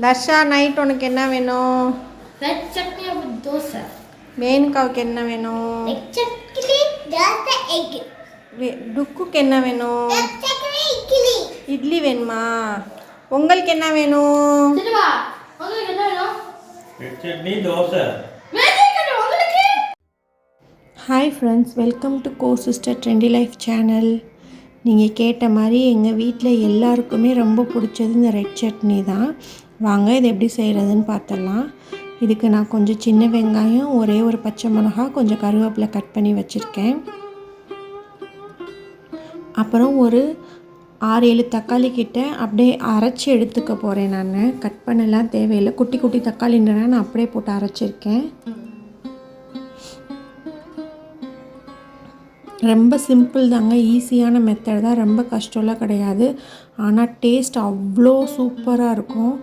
Darsha night உனக்கு என்ன வேணும்? Red chutney with dosa. வேணுக்காவுக்கு என்ன வேணும்? ரெட் சட்னி தோசை எக் டுக்குக்கு என்ன வேணும்? இட்லி. இட்லி வேணுமா? உங்களுக்கு என்ன வேணும்? சினிமா உங்களுக்கு என்ன வேணும்? சட்னி தோசை. வெரி குட் உங்களுக்கு? Hi friends welcome to go sister trendy life channel நீங்கள் கேட்ட மாதிரி எங்கள் வீட்டில் எல்லாருக்குமே ரொம்ப பிடிச்சது இந்த ரெட் சட்னி தான். வாங்க இது எப்படி செய்கிறதுன்னு பார்த்துடலாம். இதுக்கு நான் கொஞ்சம் சின்ன வெங்காயம் ஒரே ஒரு பச்சை மிளகா கொஞ்சம் கருவேப்பிலை கட் பண்ணி வச்சுருக்கேன். அப்புறம் ஒரு ஆறு ஏழு தக்காளி கிட்ட அப்படியே அரைச்சி எடுத்துக்க போகிறேன் நான். கட் பண்ணலாம் தேவையில்லை. குட்டி குட்டி தக்காளின்றனா நான் அப்படியே போட்டு அரைச்சிருக்கேன். ரொம்ப சிம்பிள் தாங்க ஈஸியான மெத்தட் தான். ரொம்ப கஷ்டம்லாம் கிடையாது. ஆனால் டேஸ்ட் அவ்வளோ சூப்பராக இருக்கும்.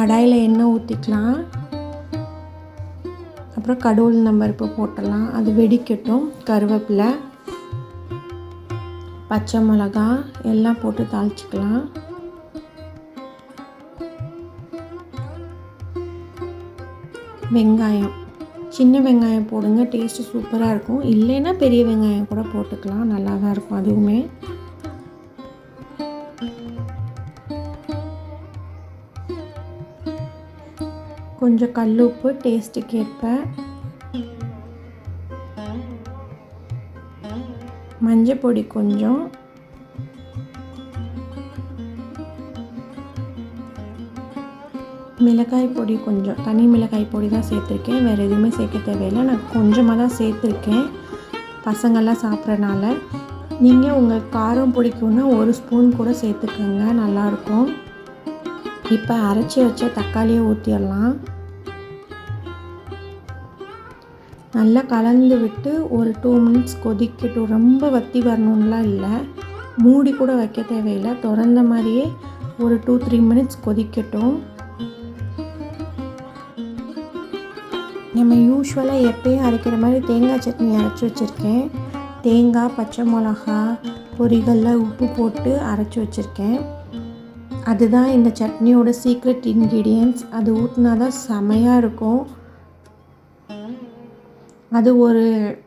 கடாயில் எண்ணெய் ஊற்றிக்கலாம். அப்புறம் கடவுள் நம்பருப்பு போட்டலாம் அது வெடிக்கட்டும். கருவேப்பிலை பச்சை மிளகா எல்லாம் போட்டு தாளிச்சிக்கலாம். வெங்காயம். சின்ன வெங்காயம் போடுங்க. டேஸ்ட்டு சூப்பராக இருக்கும். இல்லைன்னா பெரிய வெங்காயம் கூட போட்டுக்கலாம். நல்லா தான் இருக்கும் அதுவுமே. கொஞ்சம் கல் உப்பு டேஸ்ட்டுக்கு ஏற்ப. மஞ்சள் பொடி கொஞ்சம். மிளகாய் பொடி கொஞ்சம். தனி மிளகாய் பொடி தான் சேர்த்துருக்கேன். வேறு எதுவுமே சேர்க்க தேவையில்லை. நான் கொஞ்சமாக தான் சேர்த்துருக்கேன். பசங்கள்லாம் சாப்பிட்றனால. நீங்கள் உங்கள் காரம் பிடிக்கும்னா ஒரு ஸ்பூன் கூட சேர்த்துக்கோங்க. நல்லாயிருக்கும் இப்போ அரைச்சி வச்ச தக்காளியை ஊற்றிடலாம் நல்லா கலந்து விட்டு ஒரு டூ மினிட்ஸ் கொதிக்கட்டும். ரொம்ப வத்தி வரணும்லாம் இல்லை. மூடி கூட வைக்க தேவையில்லை. திறந்த மாதிரியே ஒரு டூ த்ரீ மினிட்ஸ் கொதிக்கட்டும். நம்ம யூஸ்வலாக எப்பயும் அரைக்கிற மாதிரி தேங்காய் சட்னி அரைச்சி வச்சுருக்கேன். தேங்காய் பச்சை மிளகா பொரிகளில் உப்பு போட்டு அரைச்சி வச்சுருக்கேன். அதுதான் இந்த சட்னியோட சீக்ரெட் இன்க்ரீடியன்ஸ் அது ஊற்றினா தான் செமையாக இருக்கும். அது ஒரு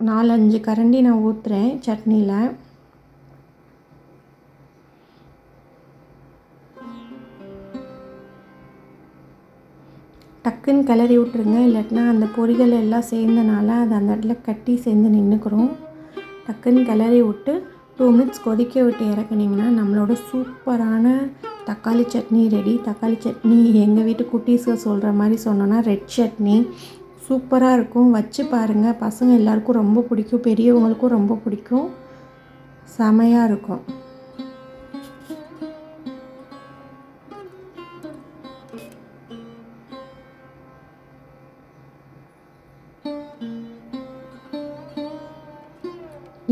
நாலஞ்சு கரண்டி நான் ஊற்றுறேன் சட்னியில். டக்குன்னு கிளறி விட்ருங்க இல்லாட்டினா அந்த பொரிகள் எல்லாம் சேர்ந்தனால அது அந்த இடத்துல கட்டி சேர்ந்து நின்றுக்கிறோம் டக்குன்னு கிளறி விட்டு டூ மினிட்ஸ் கொதிக்க விட்டு இறக்குனீங்கன்னா நம்மளோட சூப்பரான தக்காளி சட்னி ரெடி தக்காளி சட்னி எங்கள் வீட்டு குட்டீஸ்க்கு சொல்கிற மாதிரி சொன்னோன்னா ரெட் சட்னி. சூப்பராக இருக்கும். வச்சு பாருங்கள் பசங்க எல்லாருக்கும் ரொம்ப பிடிக்கும். பெரியவங்களுக்கும் ரொம்ப பிடிக்கும். செமையாக இருக்கும்.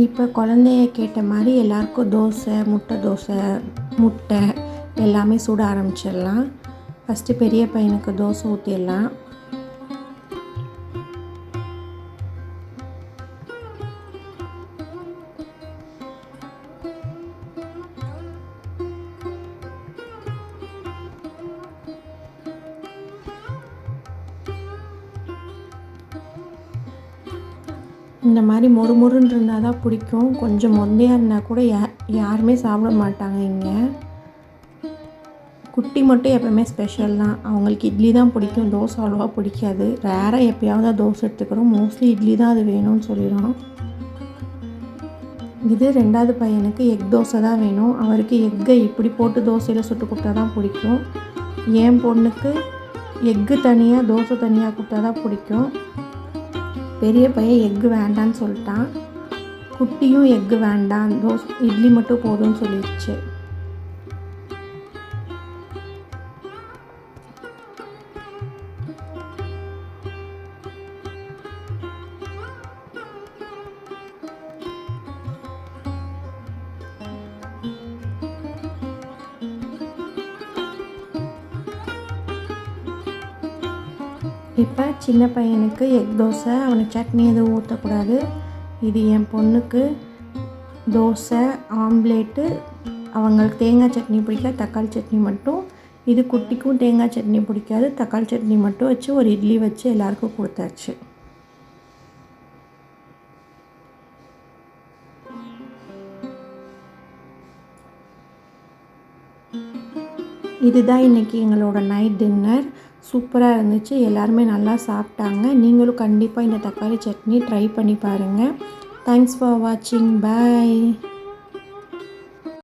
இப்போ குழந்தைய கேட்ட மாதிரி எல்லாருக்கும் தோசை முட்டை தோசை முட்டை எல்லாமே சுட ஆரம்பிச்சிடலாம். ஃபஸ்ட்டு பெரிய பையனுக்கு தோசை ஊற்றிடலாம் இந்த மாதிரி மொறு மொறுன்னு இருந்தால் தான் பிடிக்கும். கொஞ்சம் மொந்தையாக இருந்தால் கூட யா யாருமே சாப்பிட மாட்டாங்க இங்கே. குட்டி மட்டும் எப்போவுமே ஸ்பெஷல் தான். அவங்களுக்கு இட்லி தான் பிடிக்கும். தோசை அவ்வளோவா பிடிக்காது. ரேராக எப்போயாவது தான் தோசை எடுத்துக்கிறோம். மோஸ்ட்லி இட்லி தான் அது வேணும்னு சொல்லிடுறோம். இது ரெண்டாவது பையனுக்கு எக் தோசை தான் வேணும். அவருக்கு எக்கை இப்படி போட்டு தோசையில் சுட்டு கொடுத்தா தான் பிடிக்கும். என் பொண்ணுக்கு எக்கு தனியாக தோசை தனியாக கொடுத்தா தான் பிடிக்கும். பெரிய பையன் எக்கு வேண்டான்னு சொல்லிட்டான். குட்டியும் எக்கு வேண்டாம். தோசை இட்லி மட்டும் போதும்னு சொல்லிடுச்சு இப்போ சின்ன பையனுக்கு எக் தோசை அவனுக்கு சட்னி எதுவும் ஊற்றக்கூடாது இது என் பொண்ணுக்கு தோசை ஆம்லேட்டு அவங்களுக்கு தேங்காய் சட்னி பிடிக்காது தக்காளி சட்னி மட்டும். இது குட்டிக்கும் தேங்காய் சட்னி பிடிக்காது தக்காளி சட்னி மட்டும் வச்சு ஒரு இட்லி வச்சு எல்லாருக்கும் கொடுத்தாச்சு. இதுதான் இன்றைக்கி எங்களோட நைட் டின்னர். சூப்பராக இருந்துச்சு. எல்லாருமே நல்லா சாப்பிட்டாங்க. நீங்களும் கண்டிப்பாக இந்த தக்காளி சட்னி ட்ரை பண்ணி பாருங்கள் தேங்க்ஸ் ஃபார் வாட்சிங் பை